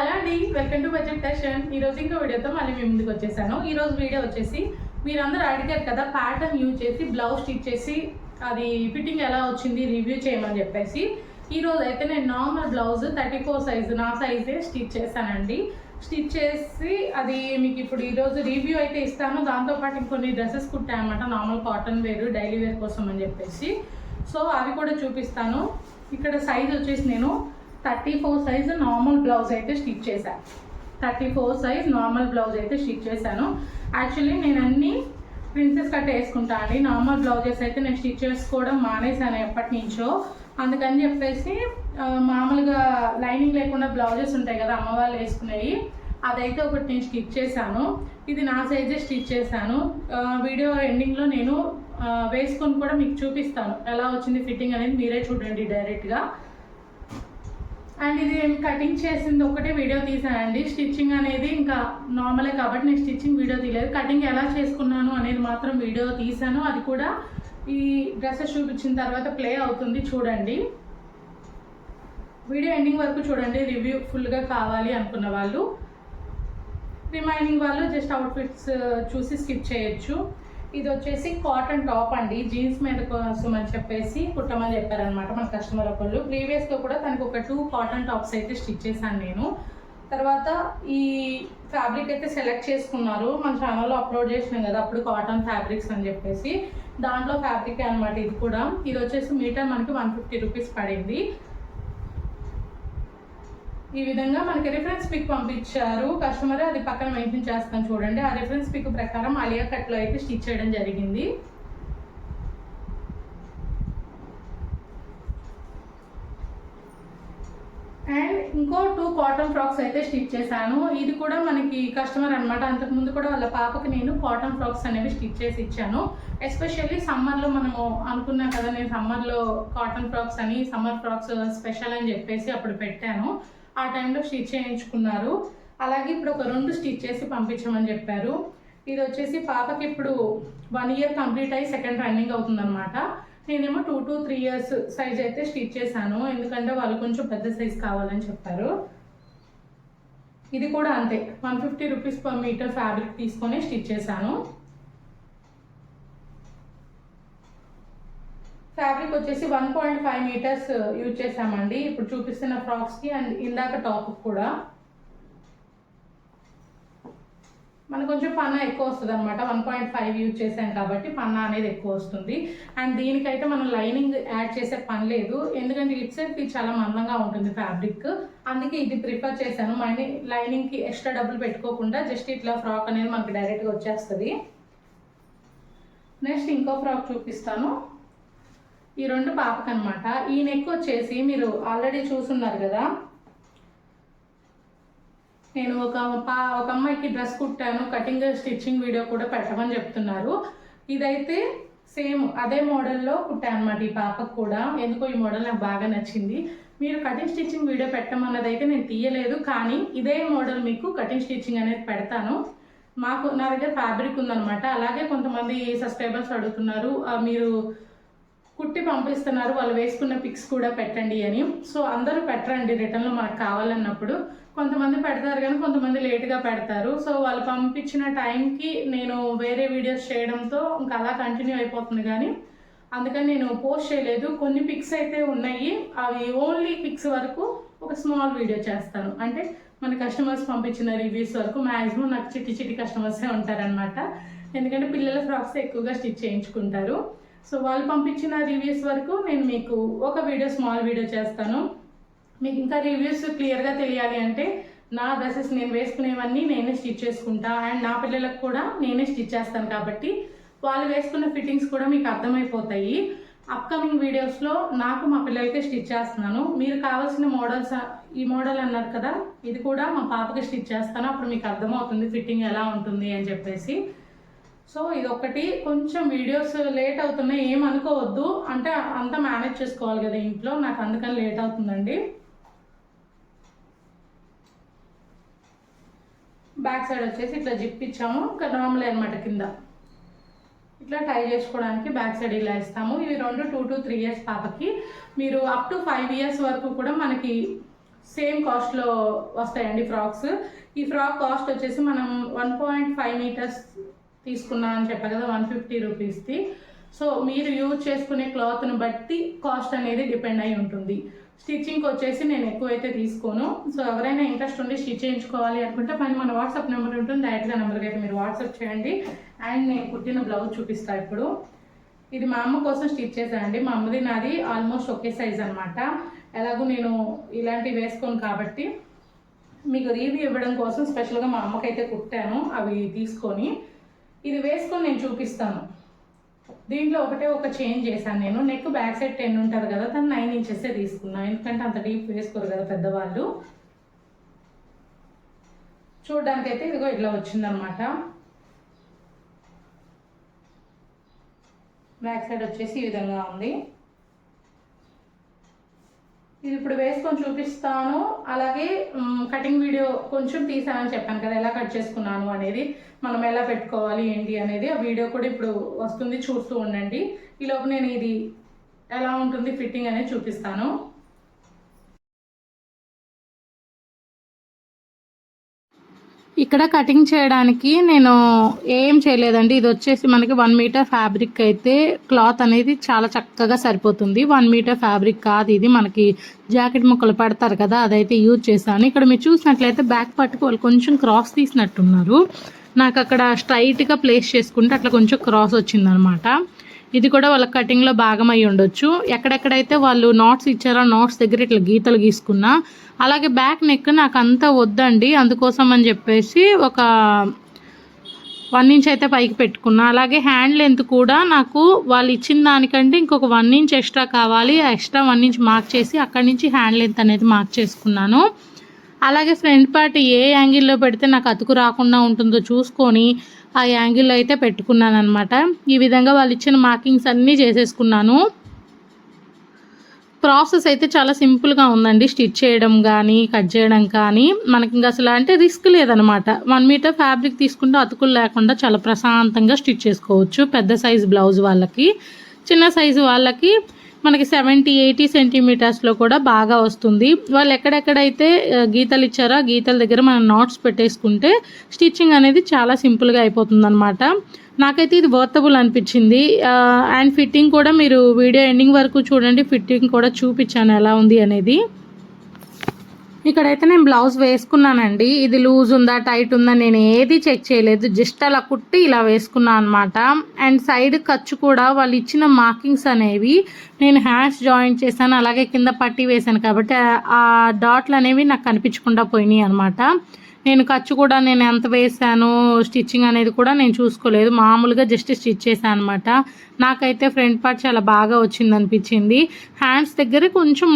Hello అండి welcome to budget fashion ఈరోజు ఇంకో వీడియోతో మళ్ళీ మీ ముందుకు వచ్చేసాను. ఈరోజు వీడియో వచ్చేసి మీరందరూ అడిగారు కదా ప్యాటర్న్ యూజ్ చేసి బ్లౌజ్ స్టిచ్ చేసి అది ఫిట్టింగ్ ఎలా వచ్చింది రివ్యూ చేయమని చెప్పేసి. ఈరోజు అయితే నేను normal blouse thirty four size నా సైజే స్టిచ్ చేశానండి. స్టిచ్ చేసి అది మీకు ఇప్పుడు ఈరోజు రివ్యూ అయితే ఇస్తాను. దాంతోపాటు ఇంకొన్ని డ్రెస్సెస్ కుట్టాయన్నమాట నార్మల్ కాటన్ వేరు డైలీ వేర్ కోసం అని చెప్పేసి. సో అవి కూడా చూపిస్తాను. ఇక్కడ సైజ్ వచ్చేసి నేను thirty four size normal blouse అయితే స్టిచ్ చేశాను. Thirty four size normal blouse అయితే స్టిచ్ చేశాను. యాక్చువల్లీ నేను అన్ని ప్రిన్సెస్ కట్ వేసుకుంటా అండి. నార్మల్ బ్లౌజెస్ అయితే నేను స్టిచ్ చేసుకోవడం మానేశాను ఎప్పటి నుంచో. అందుకని చెప్పేసి మామూలుగా లైనింగ్ లేకుండా బ్లౌజెస్ ఉంటాయి కదా అమ్మ వాళ్ళు వేసుకునేవి అదైతే ఒకటి నేను స్టిచ్ చేశాను. ఇది నా సైజే స్టిచ్ చేశాను. వీడియో ఎండింగ్లో నేను వేసుకొని కూడా మీకు చూపిస్తాను. ఎలా వచ్చింది ఫిట్టింగ్ అనేది మీరే చూడండి డైరెక్ట్గా. అండ్ ఇది నేను కటింగ్ చేసింది ఒకటే వీడియో తీసానండి స్టిచ్చింగ్ అనేది ఇంకా నార్మలే కాబట్టి నేను స్టిచ్చింగ్ వీడియో తీయలేదు. కటింగ్ ఎలా చేసుకున్నాను అనేది మాత్రం వీడియో తీసాను అది కూడా ఈ డ్రెస్సెస్ చూపించిన తర్వాత ప్లే అవుతుంది చూడండి. వీడియో ఎండింగ్ వరకు చూడండి. రివ్యూ ఫుల్గా కావాలి అనుకున్న వాళ్ళు. రిమైనింగ్ వాళ్ళు జస్ట్ అవుట్ఫిట్స్ uh, చూసి స్కిప్ చేయొచ్చు. ఇది వచ్చేసి కాటన్ టాప్ అండి. జీన్స్ మీద కోసం అని చెప్పేసి కుట్టమని చెప్పారనమాట మన కస్టమర్ ఒకళ్ళు. ప్రీవియస్గా కూడా తనకు ఒక టూ కాటన్ టాప్స్ అయితే స్టిచ్ చేశాను నేను. తర్వాత ఈ ఫ్యాబ్రిక్ అయితే సెలెక్ట్ చేసుకున్నారు. మన ఛానల్లో అప్లోడ్ చేసినాం కదా అప్పుడు కాటన్ ఫ్యాబ్రిక్స్ అని చెప్పేసి. దాంట్లో ఫ్యాబ్రిక్ అనమాట ఇది కూడా. ఇది వచ్చేసి మీటర్ మనకి వన్ ఫిఫ్టీ రూపీస్ పడింది. ఈ విధంగా మనకి రిఫరెన్స్ పిక్ పంపించారు. కస్టమర్ అది పక్కన మెన్షన్ చేస్తాను చూడండి. ఆ రిఫరెన్స్ పిక్ ప్రకారం అలియా కట్లో అయితే స్టిచ్ చేయడం జరిగింది. అండ్ ఇంకో టూ కాటన్ ఫ్రాక్స్ అయితే స్టిచ్ చేశాను. ఇది కూడా మనకి కస్టమర్ అనమాట అంతకుముందు కూడా వాళ్ళ పాపకి నేను కాటన్ ఫ్రాక్స్ అనేవి స్టిచ్ చేసి ఇచ్చాను. ఎస్పెషల్లీ సమ్మర్లో మనము అనుకున్నా కదా నేను సమ్మర్లో కాటన్ ఫ్రాక్స్ అని సమ్మర్ ఫ్రాక్స్ స్పెషల్ అని చెప్పేసి అప్పుడు పెట్టాను. ఆ టైంలో స్టిచ్ చేయించుకున్నారు. అలాగే ఇప్పుడు ఒక రెండు స్టిచ్ చేసి పంపించమని చెప్పారు. ఇది వచ్చేసి పాపకి ఇప్పుడు వన్ ఇయర్ కంప్లీట్ అయ్యి సెకండ్ రన్నింగ్ అవుతుందన్నమాట. నేనేమో two to three years size అయితే స్టిచ్ చేశాను. ఎందుకంటే వాళ్ళు కొంచెం పెద్ద సైజ్ కావాలని చెప్పారు. ఇది కూడా అంతే. One fifty rupees per metre fabric తీసుకొని స్టిచ్ చేశాను. ఫ్యాబ్రిక్ వచ్చేసి one point five metres uh, use చేసామండి ఇప్పుడు చూపిస్తున్న ఫ్రాక్స్కి అండ్ ఇందాక టాప్ కూడా. మనకు కొంచెం పన్నా ఎక్కువ వస్తుంది అనమాట వన్ పాయింట్ ఫైవ్ యూజ్ చేసాం కాబట్టి పన్నా అనేది ఎక్కువ వస్తుంది. అండ్ దీనికైతే మనం లైనింగ్ యాడ్ చేసే పని లేదు. ఎందుకంటే ఇట్ ఇది చాలా మందంగా ఉంటుంది ఫ్యాబ్రిక్. అందుకే ఇది ప్రిఫర్ చేశాను. మళ్ళీ లైనింగ్కి ఎక్స్ట్రా డబ్బులు పెట్టుకోకుండా జస్ట్ ఇట్లా ఫ్రాక్ అనేది మనకి డైరెక్ట్గా వచ్చేస్తుంది. నెక్స్ట్ ఇంకో ఫ్రాక్ చూపిస్తాను. ఈ రెండు పాపకనమాట ఈ నెక్ వచ్చేసి మీరు ఆల్రెడీ చూసున్నారు కదా. నేను ఒక పా ఒక అమ్మాయికి డ్రెస్ కుట్టాను కటింగ్ స్టిచ్చింగ్ వీడియో కూడా పెట్టమని చెప్తున్నారు. ఇదైతే సేమ్ అదే మోడల్లో కుట్టాను అనమాట ఈ పాపకు కూడా. ఎందుకో ఈ మోడల్ నాకు బాగా నచ్చింది. మీరు కటింగ్ స్టిచ్చింగ్ వీడియో పెట్టమన్నది అయితే నేను తీయలేదు కానీ ఇదే మోడల్ మీకు కటింగ్ స్టిచ్చింగ్ అనేది పెడతాను. మాకు నా దగ్గర ఫ్యాబ్రిక్ ఉందనమాట అలాగే కొంతమంది సబ్స్క్రైబర్స్ అడుగుతున్నారు మీరు కుట్టి పంపిస్తున్నారు. వాళ్ళు వేసుకున్న పిక్స్ కూడా పెట్టండి అని. సో అందరూ పెట్టరండి. రిటర్న్లో మనకు కావాలన్నప్పుడు. కొంతమంది పెడతారు కానీ కొంతమంది లేట్గా పెడతారు. సో వాళ్ళు పంపించిన టైంకి నేను వేరే వీడియోస్ చేయడంతో ఇంకా అలా కంటిన్యూ అయిపోతుంది కానీ అందుకని నేను పోస్ట్ చేయలేదు. కొన్ని పిక్స్ అయితే ఉన్నాయి. అవి ఓన్లీ పిక్స్ వరకు ఒక స్మాల్ వీడియో చేస్తాను. అంటే మన కస్టమర్స్ పంపించిన రివ్యూస్ వరకు మ్యాక్సిమం నాకు చిట్టి చిట్టి కస్టమర్సే ఉంటారనమాట ఎందుకంటే పిల్లల ఫ్రాక్స్ ఎక్కువగా స్టిచ్ చేయించుకుంటారు. సో వాళ్ళు పంపించిన రివ్యూస్ వరకు నేను మీకు ఒక వీడియో స్మాల్ వీడియో చేస్తాను. మీకు ఇంకా రివ్యూస్ క్లియర్గా తెలియాలి అంటే నా డ్రెస్సెస్ నేను వేసుకునేవన్నీ నేనే స్టిచ్ చేసుకుంటా. అండ్ నా పిల్లలకు కూడా నేనే స్టిచ్ చేస్తాను కాబట్టి వాళ్ళు వేసుకున్న ఫిట్టింగ్స్ కూడా మీకు అర్థమైపోతాయి. అప్కమింగ్ వీడియోస్లో నాకు మా పిల్లలకే స్టిచ్ చేస్తున్నాను. మీరు కావాల్సిన మోడల్స్ ఈ మోడల్ అన్నారు కదా ఇది కూడా మా పాపకి స్టిచ్ చేస్తాను. అప్పుడు మీకు అర్థమవుతుంది ఫిట్టింగ్ ఎలా ఉంటుంది అని చెప్పేసి. సో ఇది ఒకటి కొంచెం వీడియోస్ లేట్ అవుతున్నాయి ఏం అనుకోవద్దు. అంటే అంత మేనేజ్ చేసుకోవాలి కదా ఇంట్లో నాకు అందుకని లేట్ అవుతుందండి. బ్యాక్ సైడ్ వచ్చేసి ఇట్లా జిప్ ఇచ్చాము ఇంకా నార్మల్ అనమాట కింద. ఇట్లా టై చేసుకోవడానికి బ్యాక్ సైడ్ ఇలా ఇస్తాము. ఇవి రెండు టూ టు త్రీ ఇయర్స్ పాపకి. మీరు అప్ టు ఫైవ్ ఇయర్స్ వరకు కూడా మనకి సేమ్ కాస్ట్లో వస్తాయండి ఫ్రాక్స్. ఈ ఫ్రాక్ కాస్ట్ వచ్చేసి మనం వన్ పాయింట్ ఫైవ్ మీటర్స్ తీసుకున్నా అని చెప్పా కదా వన్ ఫిఫ్టీ రూపీస్ది సో మీరు యూజ్ చేసుకునే క్లాత్ను బట్టి కాస్ట్ అనేది డిపెండ్ అయి ఉంటుంది. స్టిచ్చింగ్కి వచ్చేసి నేను ఎక్కువైతే తీసుకోను. సో ఎవరైనా ఇంట్రెస్ట్ ఉండి స్టిచ్ చేయించుకోవాలి అనుకుంటే పైన మన వాట్సాప్ నెంబర్ ఉంటుంది డైరెక్ట్గా నెంబర్కి అయితే మీరు వాట్సాప్ చేయండి. అండ్ నేను కుట్టిన బ్లౌజ్ చూపిస్తాను ఇప్పుడు. ఇది మా అమ్మ కోసం స్టిచ్ చేశానండి. మా అమ్మది నాది ఆల్మోస్ట్ ఒకే సైజ్ అనమాట ఎలాగో నేను ఇలాంటివి వేసుకోను కాబట్టి మీకు రివ్యూ ఇవ్వడం కోసం స్పెషల్గా మా అమ్మకైతే కుట్టాను అవి తీసుకొని. ఇది వేసుకొని నేను చూపిస్తాను. దీంట్లో ఒకటే ఒక చేంజ్ చేశాను నేను. నెక్ బ్యాక్ సైడ్ టెన్ ఉంటుంది కదా తను నైన్ ఇంచెస్ తీసుకున్నాను ఎందుకంటే అంత డీప్ వేసుకోరు కదా పెద్దవాళ్ళు. చూడడానికి అయితే ఇదిగో ఇట్లా వచ్చిందనమాట. బ్యాక్ సైడ్ వచ్చేసి ఈ విధంగా ఉంది. ఇది ఇప్పుడు వేసుకొని చూపిస్తాను. అలాగే కటింగ్ వీడియో కొంచెం తీసానని చెప్పాను కదా ఎలా కట్ చేసుకున్నాను అనేది మనం ఎలా పెట్టుకోవాలి ఏంటి అనేది ఆ వీడియో కూడా ఇప్పుడు వస్తుంది చూస్తూ ఉండండి. ఈలోపు నేను ఇది ఎలా ఉంటుంది ఫిట్టింగ్ అనేది చూపిస్తాను. ఇక్కడ కటింగ్ చేయడానికి నేను ఏం చేయలేదండి. ఇది వచ్చేసి మనకి వన్ మీటర్ ఫ్యాబ్రిక్ అయితే క్లాత్ అనేది చాలా చక్కగా సరిపోతుంది. వన్ మీటర్ ఫ్యాబ్రిక్ కాదు ఇది. మనకి జాకెట్ ముక్కలు పెడతారు కదా అదైతే యూజ్ చేశాను. ఇక్కడ మీరు చూసినట్లయితే బ్యాక్ పట్టుకు వాళ్ళు కొంచెం క్రాస్ తీసినట్టున్నారు. నాకు అక్కడ స్ట్రైట్గా ప్లేస్ చేసుకుంటే అట్లా కొంచెం క్రాస్ వచ్చిందనమాట. ఇది కూడా వాళ్ళ కటింగ్లో భాగం అయి ఉండొచ్చు. ఎక్కడెక్కడైతే వాళ్ళు నాట్స్ ఇచ్చారో నాట్స్ దగ్గర ఇట్లా గీతలు గీసుకున్నా అలాగే బ్యాక్ నెక్ నాకు అంతా వద్దండి. అందుకోసం అని చెప్పేసి ఒక వన్ ఇంచ్ అయితే పైకి పెట్టుకున్నా. అలాగే హ్యాండ్ లెంత్ కూడా నాకు వాళ్ళు ఇచ్చిన దానికంటే ఇంకొక వన్ ఇంచ్ ఎక్స్ట్రా కావాలి. ఎక్స్ట్రా వన్ ఇంచ్ మార్క్ చేసి అక్కడి నుంచి హ్యాండ్ లెంత్ అనేది మార్క్ చేసుకున్నాను. అలాగే ఫ్రంట్ పార్ట్ ఏ యాంగిల్లో పెడితే నాకు అతుకు రాకుండా ఉంటుందో చూసుకొని ఆ యాంగిల్లో అయితే పెట్టుకున్నాను అనమాట ఈ విధంగా వాళ్ళు ఇచ్చిన మార్కింగ్స్ అన్నీ చేసేసుకున్నాను. ప్రాసెస్ అయితే చాలా సింపుల్గా ఉందండి. స్టిచ్ చేయడం కానీ కట్ చేయడం కానీ. మనకి ఇంకా అసలు అంటే రిస్క్ లేదనమాట. వన్ మీటర్ ఫ్యాబ్రిక్ తీసుకుంటే అతుకులు లేకుండా చాలా ప్రశాంతంగా స్టిచ్ చేసుకోవచ్చు. పెద్ద సైజు బ్లౌజ్ వాళ్ళకి. చిన్న సైజు వాళ్ళకి మనకి సెవెంటీ ఎయిటీ సెంటీమీటర్స్లో కూడా బాగా వస్తుంది. వాళ్ళు ఎక్కడెక్కడైతే గీతలు ఇచ్చారో గీతల దగ్గర మనం నాట్స్ పెట్టేసుకుంటే స్టిచ్చింగ్ అనేది చాలా సింపుల్గా అయిపోతుంది అనమాట నాకైతే ఇది వర్తబుల్ అనిపించింది. అండ్ ఫిట్టింగ్ కూడా మీరు వీడియో ఎండింగ్ వరకు చూడండి. ఫిట్టింగ్ కూడా చూపించాను ఎలా ఉంది అనేది. ఇక్కడైతే నేను బ్లౌజ్ వేసుకున్నానండి. ఇది లూజ్ ఉందా టైట్ ఉందా నేను ఏది చెక్ చేయలేదు. జస్ట్ అలా కుట్టి ఇలా వేసుకున్నాను అనమాట అండ్ సైడ్ ఖర్చు కూడా వాళ్ళు ఇచ్చిన మార్కింగ్స్ అనేవి నేను హ్యాండ్స్ జాయింట్ చేశాను. అలాగే కింద పట్టి వేశాను కాబట్టి ఆ డాట్లు అనేవి నాకు కనిపించకుండా పోయినాయి అనమాట నేను ఖర్చు కూడా నేను ఎంత వేసాను స్టిచ్చింగ్ అనేది కూడా నేను చూసుకోలేదు. మామూలుగా జస్ట్ స్టిచ్ చేశాను అనమాట నాకైతే ఫ్రంట్ పార్ట్ చాలా బాగా వచ్చింది అనిపించింది. హ్యాండ్స్ దగ్గర కొంచెం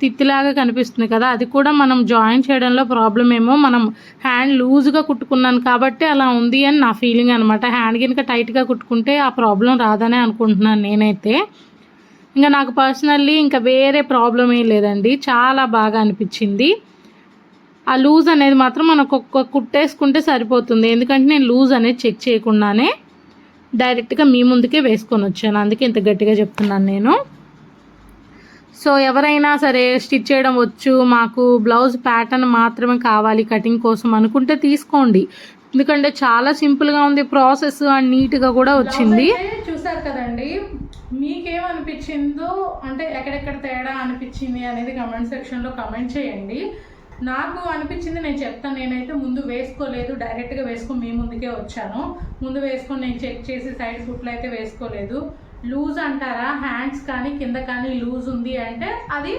తిత్తిలాగా కనిపిస్తుంది కదా అది కూడా మనం జాయిన్ చేయడంలో ప్రాబ్లం ఏమో. మనం హ్యాండ్ లూజ్గా కుట్టుకున్నాను కాబట్టి అలా ఉంది అని నా ఫీలింగ్ అనమాట హ్యాండ్ కనుక టైట్గా కుట్టుకుంటే ఆ ప్రాబ్లం రాదనే అనుకుంటున్నాను నేనైతే. ఇంకా నాకు పర్సనల్లీ ఇంకా వేరే ప్రాబ్లం ఏం లేదండి. చాలా బాగా అనిపించింది. ఆ లూజ్ అనేది మాత్రం మనకు ఒక్క కుట్టేసుకుంటే సరిపోతుంది. ఎందుకంటే నేను లూజ్ అనేది చెక్ చేయకుండానే డైరెక్ట్గా మీ ముందుకే వేసుకొని వచ్చాను. అందుకే ఇంత గట్టిగా చెప్తున్నాను నేను. సో ఎవరైనా సరే స్టిచ్ చేయడం వచ్చు మాకు బ్లౌజ్ ప్యాటర్న్ మాత్రమే కావాలి కటింగ్ కోసం అనుకుంటే తీసుకోండి. ఎందుకంటే చాలా సింపుల్గా ఉంది ప్రాసెస్ అండ్ నీట్గా కూడా వచ్చింది. చూసారు కదండి మీకేమనిపించిందో అంటే ఎక్కడెక్కడ తేడా అనిపించింది అనేది కమెంట్ సెక్షన్లో కమెంట్ చేయండి. నాకు అనిపించింది నేను చెప్తాను. నేనైతే ముందు వేసుకోలేదు. డైరెక్ట్గా వేసుకొని మీ ముందుకే వచ్చాను. ముందు వేసుకొని నేను చెక్ చేసి సైడ్ ఫుట్లు అయితే వేసుకోలేదు. లూజ్ అంటారా? హ్యాండ్స్ కానీ కింద కానీ లూజ్ ఉంది అంటే అది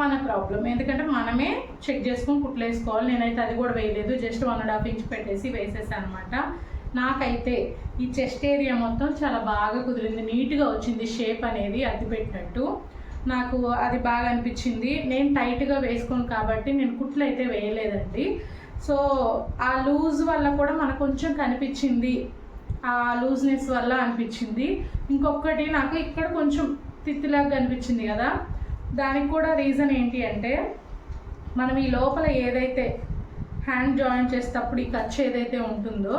మన ప్రాబ్లం ఎందుకంటే మనమే చెక్ చేసుకొని కుట్లు వేసుకోవాలి. నేనైతే అది కూడా వేయలేదు. Just one and half inch పెట్టేసి వేసేసాను అనమాట నాకైతే ఈ చెస్ట్ ఏరియా మొత్తం చాలా బాగా కుదిరింది. నీట్గా వచ్చింది షేప్ అనేది అది పెట్టినట్టు. నాకు అది బాగా అనిపించింది. నేను టైట్గా వేసుకోను కాబట్టి నేను కుట్లు అయితే వేయలేదండి. సో ఆ లూజ్ వల్ల కూడా మనకు కొంచెం కనిపించింది. ఆ లూజ్నెస్ వల్ల అనిపించింది. ఇంకొకటి నాకు ఇక్కడ కొంచెం తిత్తిలాగా కనిపించింది కదా. దానికి కూడా రీజన్ ఏంటి అంటే మనం ఈ లోపల ఏదైతే హ్యాండ్ జాయిన్ చేసేటప్పుడు ఈ ఖర్చు ఏదైతే ఉంటుందో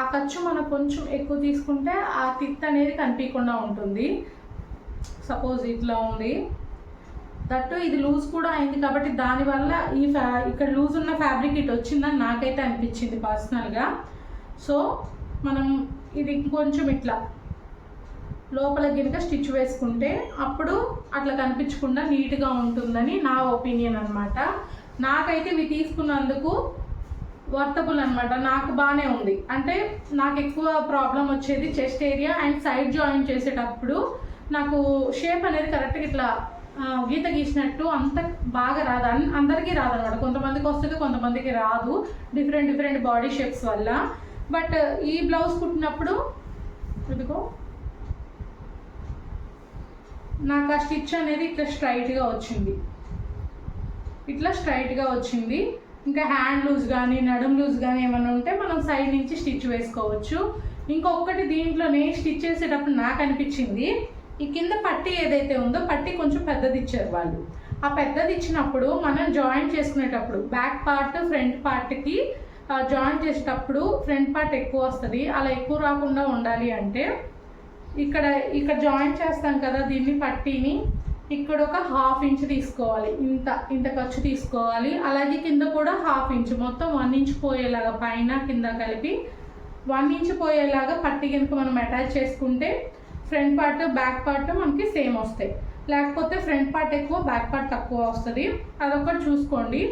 ఆ ఖర్చు మనం కొంచెం ఎక్కువ తీసుకుంటే ఆ తిత్ అనేది కనిపించకుండా ఉంటుంది. సపోజ్ ఇట్లా ఉంది. దట్టు ఇది లూజ్ కూడా అయింది కాబట్టి దానివల్ల ఈ ఫ్యా ఇక్కడ లూజ్ ఉన్న ఫ్యాబ్రిక్ ఇటు వచ్చిందని నాకైతే అనిపించింది పర్సనల్గా సో మనం ఇది కొంచెం ఇట్లా లోపల గినక స్టిచ్ వేసుకుంటే అప్పుడు అట్లా కనిపించకుండా నీట్గా ఉంటుందని నా ఒపీనియన్ అనమాట నాకైతే ఇవి తీసుకున్నందుకు వర్తబుల్ అనమాట నాకు బాగానే ఉంది. అంటే నాకు ఎక్కువ ప్రాబ్లం వచ్చేది chest area and side join చేసేటప్పుడు నాకు షేప్ అనేది కరెక్ట్గా ఇట్లా గీత గీసినట్టు అంత బాగా రాదు. అన్- అందరికీ రాదు అనమాట కొంతమందికి వస్తుంది కొంతమందికి రాదు. డిఫరెంట్ డిఫరెంట్ బాడీ షేప్స్ వల్ల. బట్ ఈ బ్లౌజ్ కుట్టినప్పుడు ఇదిగో నాకు ఆ స్టిచ్ అనేది ఇట్లా స్ట్రైట్గా వచ్చింది. ఇట్లా స్ట్రైట్గా వచ్చింది. ఇంకా హ్యాండ్ లూజ్ కానీ నడుం లూజ్ కానీ ఏమైనా ఉంటే మనం సైడ్ నుంచి స్టిచ్ వేసుకోవచ్చు. ఇంకొకటి దీంట్లోనే స్టిచ్ చేసేటప్పుడు నాకు అనిపించింది ఈ కింద పట్టీ ఏదైతే ఉందో పట్టి కొంచెం పెద్దది ఇచ్చారు వాళ్ళు. ఆ పెద్దది ఇచ్చినప్పుడు మనం జాయిన్ చేసుకునేటప్పుడు బ్యాక్ పార్ట్ ఫ్రంట్ పార్ట్కి జాయిన్ చేసేటప్పుడు ఫ్రంట్ పార్ట్ ఎక్కువ వస్తుంది. అలా ఎక్కువ రాకుండా ఉండాలి అంటే ఇక్కడ ఇక్కడ జాయిన్ చేస్తాం కదా దీన్ని పట్టీని. ఇక్కడ ఒక హాఫ్ ఇంచ్ తీసుకోవాలి. ఇంత ఇంత ఖర్చు తీసుకోవాలి. అలాగే కింద కూడా హాఫ్ ఇంచ్ మొత్తం వన్ ఇంచ్ పోయేలాగా పైన కింద కలిపి వన్ ఇంచ్ పోయేలాగా పట్టి కనుక మనం అటాచ్ చేసుకుంటే ఫ్రంట్ పార్ట్ బ్యాక్ పార్ట్ మనకి సేమ్ వస్తాయి. లేకపోతే ఫ్రంట్ పార్ట్ ఎక్కువ బ్యాక్ పార్ట్ తక్కువ వస్తుంది. అదొకటి చూసుకోండి.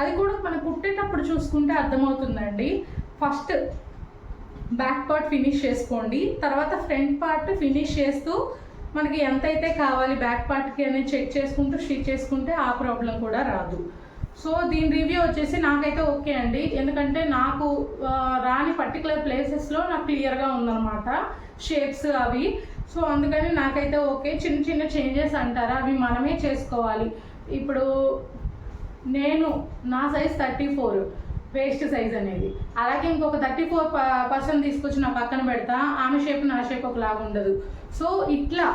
అది కూడా మనం కుట్టేటప్పుడు చూసుకుంటే అర్థమవుతుందండి. ఫస్ట్ బ్యాక్ పార్ట్ ఫినిష్ చేసుకోండి. తర్వాత ఫ్రంట్ పార్ట్ ఫినిష్ చేస్తూ మనకి ఎంతైతే కావాలి బ్యాక్ పార్ట్కి అనేది చెక్ చేసుకుంటూ స్టిచ్ చేసుకుంటే ఆ ప్రాబ్లం కూడా రాదు. సో దీని రివ్యూ వచ్చేసి నాకైతే ఓకే అండి. ఎందుకంటే నాకు రాని పర్టికులర్ ప్లేసెస్లో నాకు క్లియర్గా ఉందన్నమాట. షేప్స్ అవి. సో అందుకని నాకైతే ఓకే. చిన్న చిన్న చేంజెస్ అంటారా? అవి మనమే చేసుకోవాలి. ఇప్పుడు నేను నా size thirty four waist size అనేది. అలాగే ఇంకొక థర్టీ ఫోర్ పర్సెంట్ తీసుకొచ్చి నా పక్కన పెడతా ఆమె షేప్ నా షేప్ ఒకలాగా ఉండదు. సో ఇట్లా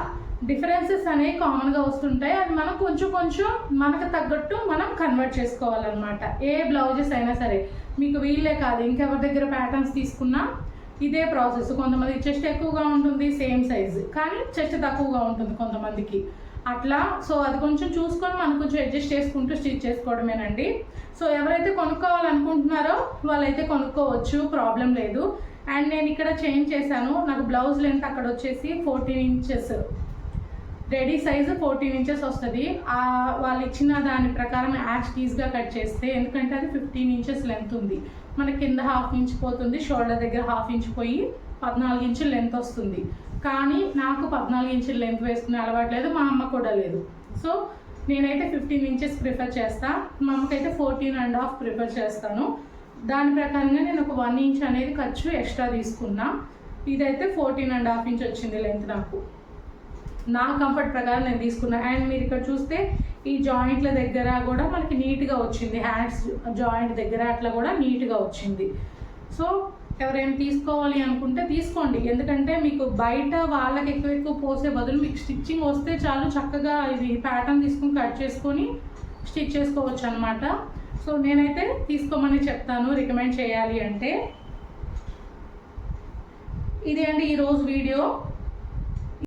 డిఫరెన్సెస్ అనేవి కామన్గా వస్తుంటాయి. అది మనం కొంచెం కొంచెం మనకు తగ్గట్టు మనం కన్వర్ట్ చేసుకోవాలన్నమాట. ఏ బ్లౌజెస్ అయినా సరే. మీకు వీళ్ళే కాదు. ఇంకెవరి దగ్గర ప్యాటర్న్స్ తీసుకున్నా ఇదే ప్రాసెస్. కొంతమంది చెస్ట్ ఎక్కువగా ఉంటుంది సేమ్ సైజ్. కానీ చెస్ట్ తక్కువగా ఉంటుంది కొంతమందికి. అట్లా సో అది కొంచెం చూసుకొని మనం కొంచెం అడ్జస్ట్ చేసుకుంటూ స్టిచ్ చేసుకోవడమేనండి. సో ఎవరైతే కొనుక్కోవాలనుకుంటున్నారో వాళ్ళైతే కొనుక్కోవచ్చు ప్రాబ్లం లేదు. అండ్ నేను ఇక్కడ చేంజ్ చేశాను. నాకు బ్లౌజ్ లెంత్ అక్కడ వచ్చేసి fourteen inches. Ready size fourteen inches వస్తుంది. వాళ్ళు ఇచ్చిన దాని ప్రకారం యాచ్ టీజ్గా కట్ చేస్తే ఎందుకంటే అది ఫిఫ్టీన్ ఇంచెస్ లెంత్ ఉంది. మన కింద హాఫ్ ఇంచ్ పోతుంది షోల్డర్ దగ్గర హాఫ్ ఇంచ్ పోయి పద్నాలుగు ఇంచుల లెంత్ వస్తుంది. కానీ నాకు పద్నాలుగు ఇంచుల లెంత్ వేసుకునే అలవాటు లేదు మా అమ్మ కూడా లేదు. సో నేనైతే ఫిఫ్టీన్ ఇంచెస్ ప్రిఫర్ చేస్తాను మా అమ్మకైతే ఫోర్టీన్ అండ్ హాఫ్ ప్రిఫర్ చేస్తాను. దాని ప్రకారంగా నేను ఒక వన్ ఇంచ్ అనేది ఖర్చు ఎక్స్ట్రా తీసుకున్నా. ఇదైతే ఫోర్టీన్ అండ్ హాఫ్ ఇంచ్ వచ్చింది లెంత్ నాకు. నా కంఫర్ట్ ప్రకారం నేను తీసుకున్నా. అండ్ మీరు ఇక్కడ చూస్తే ఈ జాయింట్ల దగ్గర కూడా మనకి నీట్గా వచ్చింది. హ్యాండ్స్ జాయింట్ దగ్గర అట్లా కూడా నీట్గా వచ్చింది. సో ఎవరైనా తీసుకోవాలి అనుకుంటే తీసుకోండి. ఎందుకంటే మీకు బయట వాళ్ళకి ఎక్కువ ఎక్కువ పోసే బదులు మీకు స్టిచ్చింగ్ వస్తే చాలు చక్కగా ఇది ప్యాటర్న్ తీసుకుని కట్ చేసుకొని స్టిచ్ చేసుకోవచ్చు అనమాట సో నేనైతే తీసుకోమని చెప్తాను రికమెండ్ చేయాలి అంటే. ఇది అండి ఈరోజు వీడియో.